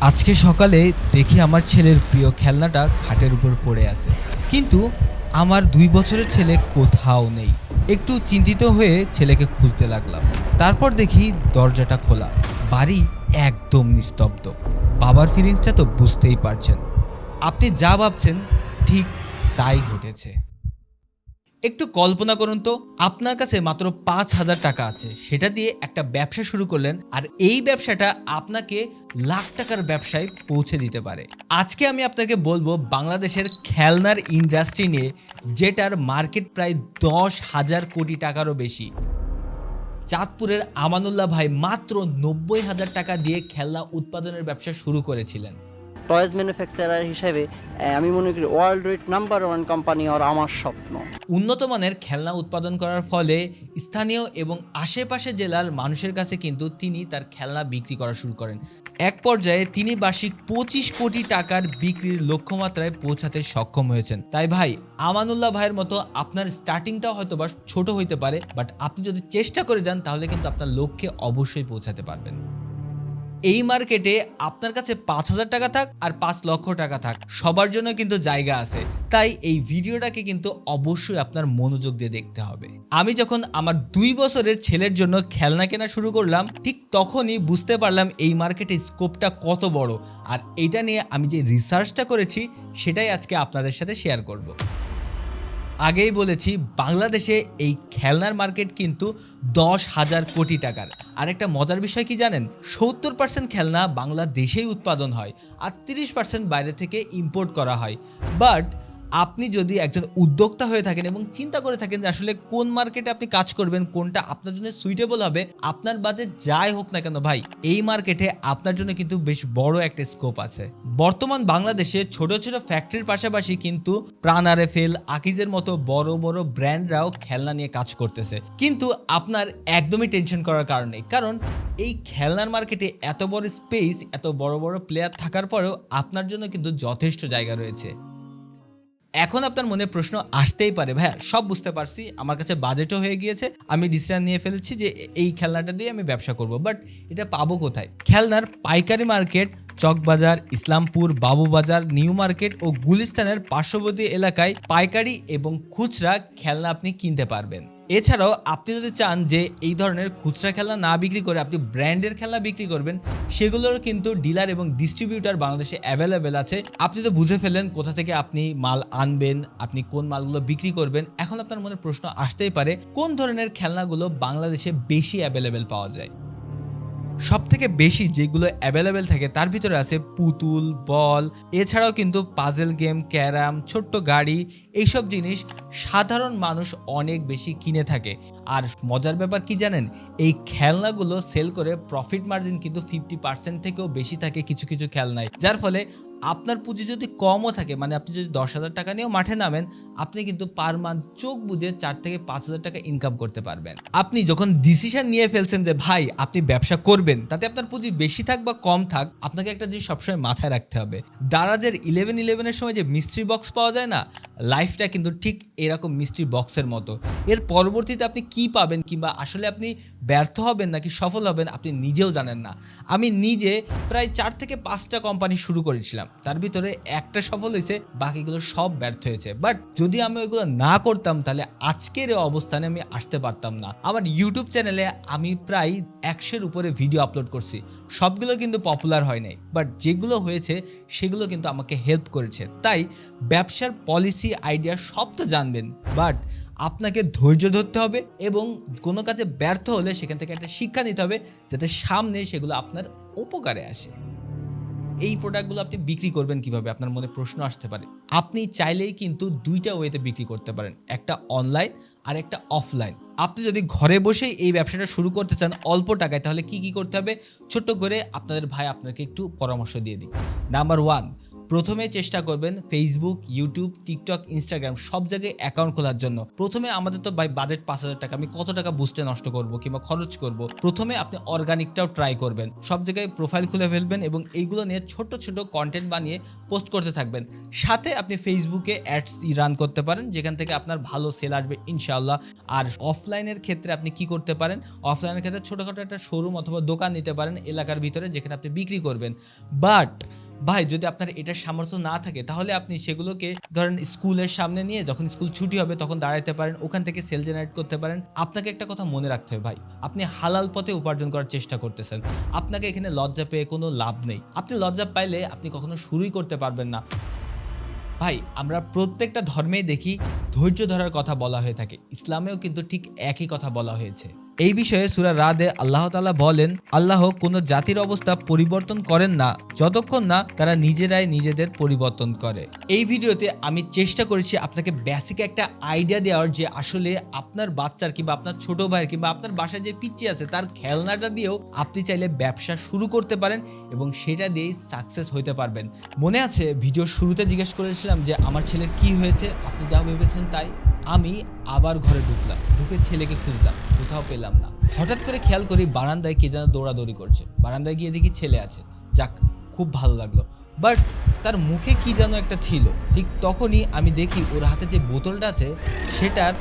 আজকে সকালে দেখি আমার ছেলের প্রিয় খেলনাটা খাটের উপর পড়ে আছে। কিন্তু আমার দুই বছরের ছেলে কোথাও নেই। একটু চিন্তিত হয়ে ছেলেকে খুঁজতে লাগলাম। তারপর দেখি দরজাটা খোলা। বাড়ি একদম নিস্তব্ধ। বাবার ফিলিংসটা তো বুঝতেই পারছেন। আপনি যা ভাবছেন, ঠিক তাই ঘটেছে। একটু কল্পনা করুন তো, আপনার কাছে মাত্র পাঁচ হাজার টাকা আছে, সেটা দিয়ে একটা ব্যবসা শুরু করলেন আর এই ব্যবসাটা আপনাকে লাখ টাকার ব্যবসায় পৌঁছে দিতে পারে। আজকে আমি আপনাকে বলব বাংলাদেশের খেলনার ইন্ডাস্ট্রি নিয়ে, যেটার মার্কেট প্রায় দশ হাজার কোটি টাকারও বেশি। চাঁদপুরের আমানুল্লাহ ভাই মাত্র নব্বই হাজার টাকা দিয়ে খেলনা উৎপাদনের ব্যবসা শুরু করেছিলেন। টয়েস ম্যানুফ্যাকচারার হিসেবে আমি মনে করি world rate number one company হওয়ার আমার স্বপ্ন। উন্নত মানের খেলনা উৎপাদন করার ফলে স্থানীয় এবং আশেপাশে জেলার মানুষের কাছে কিন্তু তিনি তার খেলনা বিক্রি করা শুরু করেন। এক পর্যায়ে তিনি বার্ষিক পঁচিশ কোটি টাকার বিক্রির লক্ষ্যমাত্রায় পৌঁছাতে সক্ষম হয়েছেন। তাই ভাই, আমানুল্লাহ ভাইয়ের মতো আপনার স্টার্টিংটাও হয়তো বা ছোট হইতে পারে, বাট আপনি যদি চেষ্টা করে যান, তাহলে কিন্তু আপনার লক্ষ্যে অবশ্যই পৌঁছাতে পারবেন। এই মার্কেটে আপনার কাছে পাঁচ হাজার টাকা থাক আর পাঁচ লক্ষ টাকা থাক, সবার জন্য কিন্তু জায়গা আছে। তাই এই ভিডিওটাকে কিন্তু অবশ্যই আপনার মনোযোগ দিয়ে দেখতে হবে। আমি যখন আমার দুই বছরের ছেলের জন্য খেলনা কেনা শুরু করলাম, ঠিক তখনই বুঝতে পারলাম এই মার্কেটে স্কোপটা কত বড়। আর এটা নিয়ে আমি যে রিসার্চটা করেছি, সেটাই আজকে আপনাদের সাথে শেয়ার করব। আগেই বলেছি, বাংলাদেশে এই খেলনার মার্কেট কিন্তু দশ হাজার কোটি টাকার। আর একটা মজার বিষয় কি জানেন? সত্তর পার্সেন্ট খেলনা বাংলাদেশেই উৎপাদন হয় আর তিরিশ পার্সেন্ট বাইরে থেকে ইম্পোর্ট করা হয়। বাট আপনি যদি একজন উদ্যোক্তা হয়ে থাকেন এবং চিন্তা করে থাকেন যে আসলে কোন মার্কেটে আপনি কাজ করবেন, কোনটা আপনার জন্য সুইটেবল হবে, আপনার বাজেট যাই হোক না কেন ভাই, এই মার্কেটে আপনার জন্য কিন্তু বেশ বড় একটা স্কোপ আছে। বর্তমান বাংলাদেশে ছোট ছোট ফ্যাক্টরির পাশাপাশি কিন্তু প্রাণ আরএফএল আকিজের মতো বড় বড় ব্র্যান্ডরাও খেলনা নিয়ে কাজ করতেছে। কিন্তু আপনার একদমই টেনশন করার কারণ কারণ এই খেলনার মার্কেটে এত বড় স্পেস এত বড় বড় প্লেয়ার থাকার পরেও আপনার জন্য কিন্তু যথেষ্ট জায়গা রয়েছে। এখন আপনার মনে প্রশ্ন আসতেই পারে, ভাইয়া। সব বুঝতে পারছি, আমার কাছে বাজেটও হয়ে গিয়েছে। আমি ডিসিশন নিয়ে ফেলেছি যে এই খেলনাটা দিয়ে আমি ব্যবসা করব বাট এটা পাবো কোথায়? খেলনার পাইকারি market Chawkbazar, Islampur, Babubazar, New Market ও গুলিস্তানের পার্শ্ববর্তী এলাকায় পাইকারি এবং খুচরা খেলনা আপনি কিনতে পারবেন। এছাড়াও আপনি যদি চান যে এই ধরনের খুচরা খেলা না বিক্রি করে আপনি ব্র্যান্ডের খেলা বিক্রি করবেন, সেগুলোর কিন্তু ডিলার এবং ডিস্ট্রিবিউটার বাংলাদেশে অ্যাভেলেবেল আছে। আপনি তো বুঝে ফেলেন কোথা থেকে আপনি মাল আনবেন, আপনি কোন মালগুলো বিক্রি করবেন। এখন আপনার মনে প্রশ্ন আসতেই পারে, কোন ধরনের খেলনাগুলো বাংলাদেশে বেশি অ্যাভেলেবেল পাওয়া যায়? সব থেকে বেশি যেগুলো অ্যাভেলেবেল থাকে, তার ভিতরে আছে পুতুল, বল, এছাড়াও কিন্তু পাজেল গেম ক্যারাম, ছোট্ট গাড়ি, এইসব জিনিস সাধারণ মানুষ অনেক বেশি কিনে থাকে। আর মজার ব্যাপার কি জানেন? এই খেলনাগুলো সেল করে প্রফিট মার্জিন কিন্তু ফিফটি পার্সেন্ট থেকেও বেশি থাকে কিছু কিছু খেলনায়। যার ফলে আপনার পুঁজি যদি কমও থাকে মানে আপনি যদি দশ হাজার টাকা নিয়েও মাঠে নামেন, আপনি কিন্তু পার মান্থ চোখ বুঝে চার থেকে পাঁচ হাজার টাকা ইনকাম করতে পারবেন। আপনি যখন ডিসিশন নিয়ে ফেলছেন যে, ভাই, আপনি ব্যবসা করবেন, তাতে আপনার পুঁজি বেশি থাক বা কম থাক, আপনাকে একটা জিনিস সবসময় মাথায় রাখতে হবে। দারাজের ইলেভেন ইলেভেনের সময় যে মিস্ত্রি বক্স পাওয়া যায় না লাইফটা কিন্তু ঠিক এরকম মিস্ট্রি বক্সের মতো। এর পরবর্তীতে আপনি কি পাবেন কিংবা আসলে আপনি ব্যর্থ হবেন নাকি সফল হবেন আপনি নিজেও জানেন না। আমি নিজে প্রায় চার থেকে পাঁচটা কোম্পানি শুরু করেছিলাম। তার ভিতরে একটা সফল হয়েছে, বাকিগুলো সব ব্যর্থ হয়েছে। বাট যদি আমি ওইগুলো না করতাম, তাহলে আজকের অবস্থানে আমি আসতে পারতাম না। আমার ইউটিউব চ্যানেলে আমি প্রায় একশোর উপরে ভিডিও আপলোড করছি। সবগুলো কিন্তু পপুলার হয় নাই। বাট যেগুলো হয়েছে, সেগুলো কিন্তু আমাকে হেল্প করেছে। তাই ব্যবসার পলিসি আইডিয়া সব তো জানবেন বাট আপনাকে ধৈর্য ধরতে হবে এবং কোনো কাজে ব্যর্থ হলে সেখান থেকে একটা শিক্ষা নিতে হবে যাতে সামনে সেগুলো আপনার উপকারে আসে। এই প্রোডাক্টগুলো আপনি বিক্রি করবেন কীভাবে? আপনার মনে প্রশ্ন আসতে পারে। আপনি চাইলেই কিন্তু দুইটা ওয়েতে বিক্রি করতে পারেন, একটা অনলাইন আর একটা অফলাইন আপনি যদি ঘরে বসেই এই ব্যবসাটা শুরু করতে চান অল্প টাকায়, তাহলে কি কি করতে হবে? ছোট্ট করে আপনাদের ভাই আপনাকে একটু পরামর্শ দিয়ে দিই নাম্বার ওয়ান প্রথমে চেষ্টা করবেন ফেসবুক ইউটিউব টিকটক ইনস্টাগ্রাম সব জায়গায় অ্যাকাউন্ট খোলার জন্য। প্রথমে আমাদের তো ভাই বাজেট পাঁচ হাজার টাকা, আমি কত টাকা বুস্টে নষ্ট করব কিংবা খরচ করব? প্রথমে আপনি অর্গানিকটাও ট্রাই করবেন। সব জায়গায় প্রোফাইল খুলে ফেলবেন এবং এইগুলো নিয়ে ছোট ছোট কন্টেন্ট বানিয়ে পোস্ট করতে থাকবেন। সাথে আপনি ফেসবুকে অ্যাডস রান করতে পারেন, যেখান থেকে আপনার ভালো সেল আসবে ইনশাআল্লাহ। আর অফলাইনের ক্ষেত্রে আপনি কি করতে পারেন? অফলাইনের ক্ষেত্রে ছোটোখাটো একটা শোরুম অথবা দোকান নিতে পারেন এলাকার ভিতরে, যেখানে আপনি বিক্রি করবেন। বাট ভাই, যদি আপনার এটার সামর্থ্য না থাকে, তাহলে আপনি সেগুলোকে ধরেন স্কুলের সামনে নিয়ে যখন স্কুল ছুটি হবে তখন দাঁড়াতে পারেন, ওখান থেকে সেল জেনারেট করতে পারেন। আপনাকে একটা কথা মনে রাখতে হবে ভাই, আপনি হালাল পথে উপার্জন করার চেষ্টা করতেছেন। আপনাকে এখানে লজ্জা পেয়ে কোনো লাভ নেই। আপনি লজ্জা পাইলে আপনি কখনো শুরুই করতে পারবেন না। ভাই, আমরা প্রত্যেকটা ধর্মেই দেখি ধৈর্য ধরার কথা বলা হয়ে থাকে। ইসলামেও কিন্তু ঠিক একই কথা বলা হয়েছে। এই বিষয়ে সুরা রাদে আল্লাহ তাআলা বলেন, আল্লাহ কোনো জাতির অবস্থা পরিবর্তন করেন না, যতক্ষণ না তারা নিজেরাই নিজেদের পরিবর্তন করে। এই ভিডিওতে আমি চেষ্টা করেছি আপনাকে বেসিক একটা আইডিয়া দেওয়ার যে আসলে আপনার বাচ্চার কিংবা আপনার ছোট ভাইয়ের কিংবা আপনার বাসায় যে পিচ্ছি আছে, তার খেলনাটা দিয়েও আপনি চাইলে ব্যবসা শুরু করতে পারেন এবং সেটা দিয়েই সাকসেস হতে পারবেন। মনে আছে ভিডিও শুরুতে জিজ্ঞেস করেছিলাম যে, আমার ছেলের কি হয়েছে? আপনি যা ভেবেছেন তাই। আমি আবার ঘরে ঢুকলাম, ঢুকে ছেলেকে খুঁজলাম। কোথাও পেলাম না। হঠাৎ করে খেয়াল করি বারান্দায় কে যেন দৌড়াদৌড়ি করছে। বারান্দায় গিয়ে দেখি ছেলে আছে। যাক, খুব ভালো লাগল। বাট তার মুখে কি যেন একটা ছিল, ঠিক তখনই আমি দেখি ওর হাতে যে বোতলটা আছে, সেটার